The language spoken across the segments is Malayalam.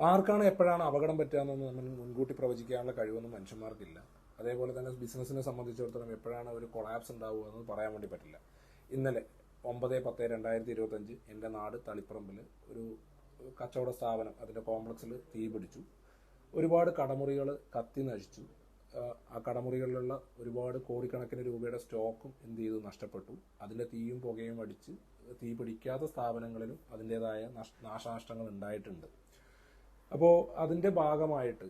ആർക്കാണ് എപ്പോഴാണ് അപകടം പറ്റുകയെന്നൊന്നും നമ്മൾ മുൻകൂട്ടി പ്രവചിക്കാനുള്ള കഴിവൊന്നും മനുഷ്യന്മാർക്കില്ല. അതേപോലെ തന്നെ ബിസിനസ്സിനെ സംബന്ധിച്ചിടത്തോളം എപ്പോഴാണ് ഒരു കൊളാപ്സ് ഉണ്ടാവുക എന്ന് പറയാൻ വേണ്ടി പറ്റില്ല. ഇന്നലെ ഒമ്പത് പത്ത് രണ്ടായിരത്തി ഇരുപത്തഞ്ച് എന്റെ നാട് തളിപ്പറമ്പിൽ ഒരു കച്ചവട സ്ഥാപനം അതിന്റെ കോംപ്ലക്സിൽ തീപിടിച്ചു ഒരുപാട് കടമുറികൾ കത്തി നശിച്ചു. ആ കടമുറികളിലുള്ള ഒരുപാട് കോടിക്കണക്കിന് രൂപയുടെ സ്റ്റോക്കും എന്ത് ചെയ്തു? നഷ്ടപ്പെട്ടു. അതിന്റെ തീയും പുകയും അടിച്ച് തീ പിടിക്കാത്ത സ്ഥാപനങ്ങളിലും അതിന്റെതായ നഷ്- നാശനഷ്ടങ്ങൾ ഉണ്ടായിട്ടുണ്ട്. അപ്പോൾ അതിന്റെ ഭാഗമായിട്ട്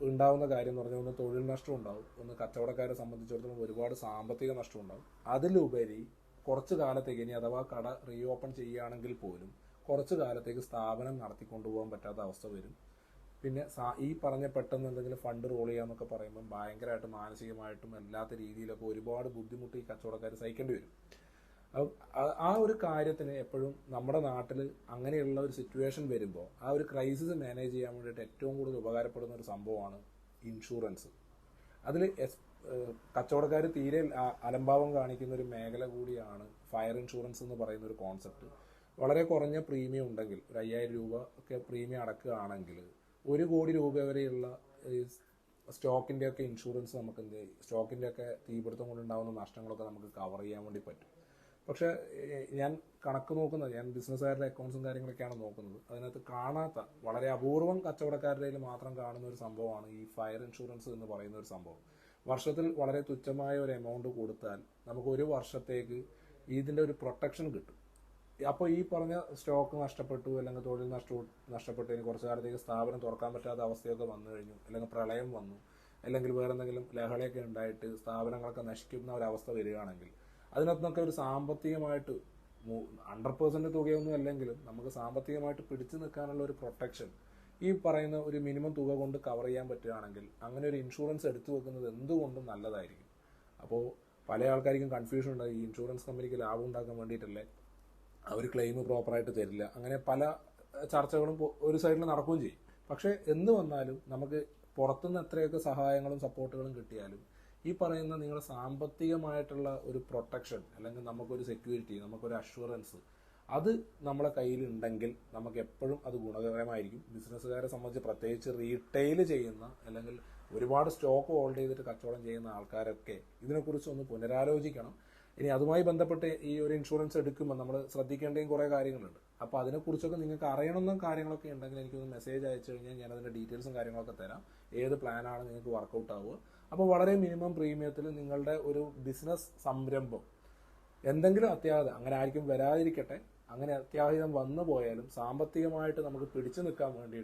ഉണ്ടാവുന്ന കാര്യം എന്ന് പറഞ്ഞാൽ ഒന്ന് തൊഴിൽ നഷ്ടം ഉണ്ടാവും ഒന്ന് കച്ചവടക്കാരെ സംബന്ധിച്ചിടത്തോളം ഒരുപാട് സാമ്പത്തിക നഷ്ടം ഉണ്ടാവും. അതിലുപരി കുറച്ച് കാലത്തേക്ക് ഇനി അഥവാ കട റീഓപ്പൺ ചെയ്യുകയാണെങ്കിൽ പോലും കുറച്ച് കാലത്തേക്ക് സ്ഥാപനം നടത്തിക്കൊണ്ടുപോകാൻ പറ്റാത്ത അവസ്ഥ വരും. പിന്നെ ഈ പറഞ്ഞ പെട്ടെന്ന് എന്തെങ്കിലും ഫണ്ട് റോൾ ചെയ്യാന്നൊക്കെ പറയുമ്പോൾ ഭയങ്കരമായിട്ട് മാനസികമായിട്ടും അല്ലാത്ത രീതിയിലൊക്കെ ഒരുപാട് ബുദ്ധിമുട്ട് ഈ കച്ചവടക്കാർ സഹിക്കേണ്ടി വരും. ആ- ഒരു കാര്യത്തിന് എപ്പോഴും നമ്മുടെ നാട്ടിൽ അങ്ങനെയുള്ള ഒരു സിറ്റുവേഷൻ വരുമ്പോൾ ആ ഒരു ക്രൈസിസ് മാനേജ് ചെയ്യാൻ വേണ്ടിയിട്ട് ഏറ്റവും കൂടുതൽ ഉപകാരപ്പെടുന്ന ഒരു സംഭവമാണ് ഇൻഷുറൻസ് അതിൽ എസ് കച്ചവടക്കാർ തീരെ അലംഭാവം കാണിക്കുന്ന ഒരു മേഖല കൂടിയാണ് ഫയർ ഇൻഷുറൻസ് എന്ന് പറയുന്ന ഒരു കോൺസെപ്റ്റ് വളരെ കുറഞ്ഞ പ്രീമിയം ഉണ്ടെങ്കിൽ ഒരു അയ്യായിരം രൂപ ഒക്കെ പ്രീമിയം അടക്കുകയാണെങ്കിൽ ഒരു കോടി രൂപ വരെയുള്ള സ്റ്റോക്കിന്റെ ഒക്കെ ഇൻഷുറൻസ് നമുക്ക് എന്ത് ചെയ്യും? സ്റ്റോക്കിന്റെ ഒക്കെ തീപിടുത്തം കൊണ്ടുണ്ടാകുന്ന നഷ്ടങ്ങളൊക്കെ നമുക്ക് കവർ ചെയ്യാൻ വേണ്ടി പറ്റും. പക്ഷെ ഞാൻ കണക്ക് നോക്കുന്നത് ഞാൻ ബിസിനസ്സുകാരുടെ അക്കൗണ്ട്സും കാര്യങ്ങളൊക്കെയാണ് നോക്കുന്നത്. അതിനകത്ത് കാണാത്ത വളരെ അപൂർവം കച്ചവടക്കാരുടെ മാത്രം കാണുന്ന ഒരു സംഭവമാണ് ഈ ഫയർ ഇൻഷുറൻസ് എന്ന് പറയുന്ന ഒരു സംഭവം. വർഷത്തിൽ വളരെ തുച്ഛമായ ഒരു എമൗണ്ട് കൊടുത്താൽ നമുക്ക് ഒരു വർഷത്തേക്ക് ഇതിന്റെ ഒരു പ്രൊട്ടക്ഷൻ കിട്ടും. അപ്പോൾ ഈ പറഞ്ഞ സ്റ്റോക്ക് നഷ്ടപ്പെട്ടു അല്ലെങ്കിൽ തൊഴിൽ നഷ്ട നഷ്ടപ്പെട്ടു ഇനി കുറച്ചു കാലത്തേക്ക് സ്ഥാപനം തുറക്കാൻ പറ്റാത്ത അവസ്ഥയൊക്കെ വന്നു കഴിഞ്ഞു അല്ലെങ്കിൽ പ്രളയം വന്നു അല്ലെങ്കിൽ വേറെന്തെങ്കിലും ലഹളയൊക്കെ ഉണ്ടായിട്ട് സ്ഥാപനങ്ങളൊക്കെ നശിക്കുന്ന ഒരവസ്ഥ വരികയാണെങ്കിൽ അതിനകത്തൊക്കെ ഒരു സാമ്പത്തികമായിട്ട് ഹൺഡ്രഡ് പെർസെന്റ് തുകയൊന്നും അല്ലെങ്കിലും നമുക്ക് സാമ്പത്തികമായിട്ട് പിടിച്ചു നിൽക്കാനുള്ള ഒരു പ്രൊട്ടക്ഷൻ ഈ പറയുന്ന ഒരു മിനിമം തുക കൊണ്ട് കവർ ചെയ്യാൻ പറ്റുകയാണെങ്കിൽ അങ്ങനെ ഒരു ഇൻഷുറൻസ് എടുത്തു വെക്കുന്നത് എന്തുകൊണ്ടും നല്ലതായിരിക്കും. അപ്പോൾ പല ആൾക്കാർക്കും കൺഫ്യൂഷൻ ഉണ്ട്. ഈ ഇൻഷുറൻസ് കമ്പനിക്ക് ലാഭം ഉണ്ടാക്കാൻ വേണ്ടിയിട്ടല്ലേ അവർ ക്ലെയിം പ്രോപ്പറായിട്ട് തരില്ല. അങ്ങനെ പല ചർച്ചകളും ഒരു സൈഡിൽ നടക്കുകയും ചെയ്യും. പക്ഷേ എന്ത് വന്നാലും നമുക്ക് പുറത്തുനിന്ന് എത്രയൊക്കെ സഹായങ്ങളും സപ്പോർട്ടുകളും കിട്ടിയാലും ഈ പറയുന്ന നിങ്ങളുടെ സാമ്പത്തികമായിട്ടുള്ള ഒരു പ്രൊട്ടക്ഷൻ അല്ലെങ്കിൽ നമുക്കൊരു സെക്യൂരിറ്റി നമുക്കൊരു അഷുറൻസ് അത് നമ്മളെ കയ്യിലുണ്ടെങ്കിൽ നമുക്ക് എപ്പോഴും അത് ഗുണകരമായിരിക്കും. ബിസിനസ്സുകാരെ സംബന്ധിച്ച് പ്രത്യേകിച്ച് റീറ്റെയിൽ ചെയ്യുന്ന അല്ലെങ്കിൽ ഒരുപാട് സ്റ്റോക്ക് ഹോൾഡ് ചെയ്തിട്ട് കച്ചവടം ചെയ്യുന്ന ആൾക്കാരൊക്കെ ഇതിനെക്കുറിച്ച് ഒന്ന് പുനരാലോചിക്കണം. ഇനി അതുമായി ബന്ധപ്പെട്ട് ഈ ഒരു ഇൻഷുറൻസ് എടുക്കുമ്പോൾ നമ്മൾ ശ്രദ്ധിക്കേണ്ടയും കുറേ കാര്യങ്ങളുണ്ട്. അപ്പോൾ അതിനെക്കുറിച്ചൊക്കെ നിങ്ങൾക്ക് അറിയണമെന്ന കാര്യങ്ങളൊക്കെ ഉണ്ടെങ്കിൽ എനിക്കൊന്ന് മെസ്സേജ് അയച്ചു കഴിഞ്ഞാൽ ഞാൻ അതിന്റെ ഡീറ്റെയിൽസും കാര്യങ്ങളൊക്കെ തരാം. ഏത് പ്ലാനാണ് നിങ്ങൾക്ക് വർക്കൗട്ട് ആവുക. അപ്പോൾ വളരെ മിനിമം പ്രീമിയത്തിൽ നിങ്ങളുടെ ഒരു ബിസിനസ് സംരംഭം. എന്തെങ്കിലും അത്യാഹിതം അങ്ങനെ ആയിരിക്കും വരാതിരിക്കട്ടെ. അങ്ങനെ അത്യാഹിതം വന്നു പോയാലും സാമ്പത്തികമായിട്ട് നമുക്ക് പിടിച്ചു നിൽക്കാൻ വേണ്ടി